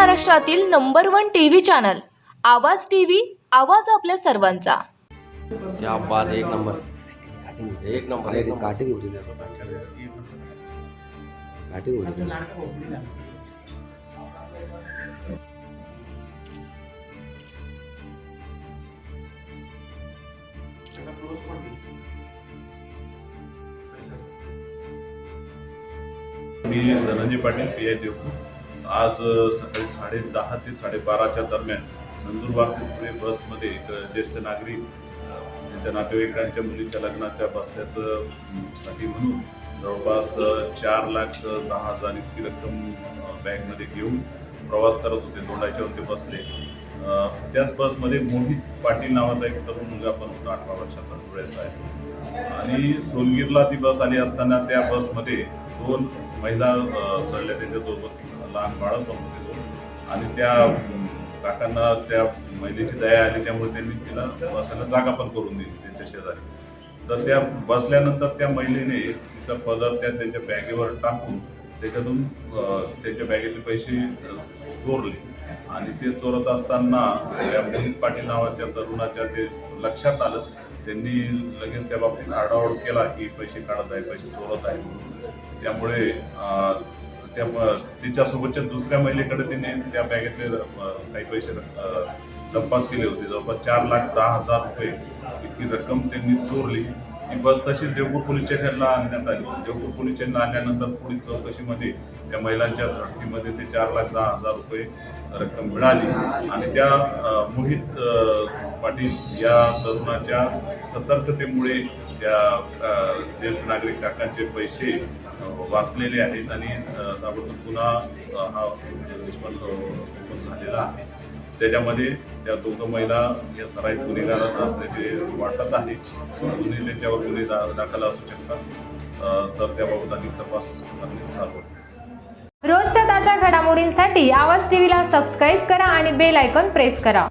महाराष्ट्रातील number one TV channel Awaaz TV Awaaz आपल्या सर्वांचा. क्या बात है, एक नंबर. एक नंबर एक नंबर. काटिंग होती ना काटिंग होती. ना मी धनंजय पाटील पी आय देवपूर आज सकाळी साडे दहा ते साडेबाराच्या दरम्यान नंदुरबार ते पुणे बसमध्ये एक ज्येष्ठ नागरिक त्यांच्या नातेवाईकांच्या मुलीच्या लग्नाच्या बसल्याचं साठी म्हणून जवळपास चार लाख दहा हजार इतकी रक्कम बँकमध्ये घेऊन प्रवास करत होते दोंडाच्यावर ते बसले. त्याच बसमध्ये मोहित पाटील नावाचा एक तरुण मुलगा पण होता अठरा वर्षाचा धुळ्याचा आहे. आणि सोनगीरला ती बस आली असताना त्या बसमध्ये दोन महिला चढल्या चढल्या दोन लहान बाळं पण होते दोन. आणि त्या काकांना त्या महिलेची दया आली त्यामुळे त्यांनी तिला बसायला जागा पण करून दिली त्यांच्या शेजारी. तर त्या बसल्यानंतर त्या महिलेने तिचा पदर त्या त्यांच्या बॅगेवर टाकून त्याच्यातून त्यांच्या बॅगेतले पैसे चोरले. आणि ते चोरत असताना त्या मोहित पाटील नावाच्या तरुणाच्या ते लक्षात आलं. त्यांनी लगेच त्या बाबतीत आरडाओरड केला की पैसे काढत आहे पैसे चोरत आहे. त्यामुळे त्या तिच्यासोबतच्या दुसऱ्या महिलेकडे त्यांनी त्या बॅगेतले काही पैसे तपास लंपास केले होते. जवळपास चार लाख दहा हजार रुपये इतकी रक्कम त्यांनी चोरली. ती बस तशीच देवपूर पोलीस स्टेशनला आणण्यात आली. देवपूर पोलीस स्टेशनला आणल्यानंतर पुढील चौकशीमध्ये त्या महिलांच्या झडतीमध्ये ते चार लाख दहा हजार रुपये रक्कम मिळाली. आणि त्या मोहित पाटील या तरुणाच्या सतर्कतेमुळे त्या ज्येष्ठ नागरिक काकांचे पैसे वाचलेले आहेत आणि ताबडतोब पुन्हा हा निष्पन्न झालेला आहे. त्याच्यामध्ये त्या दोघं महिला या सराईत गुन्हेगारात असल्याचे वाटत आहे. अजूनही त्यांच्यावर गुन्हे दा दाखल असू शकतात. तर त्याबाबत अधिक तपास करणे चालू आहे रोजच्या ताज्या घडामोडींसाठी आवाज टीव्हीला सबस्क्राईब करा आणि बेल आयकॉन प्रेस करा.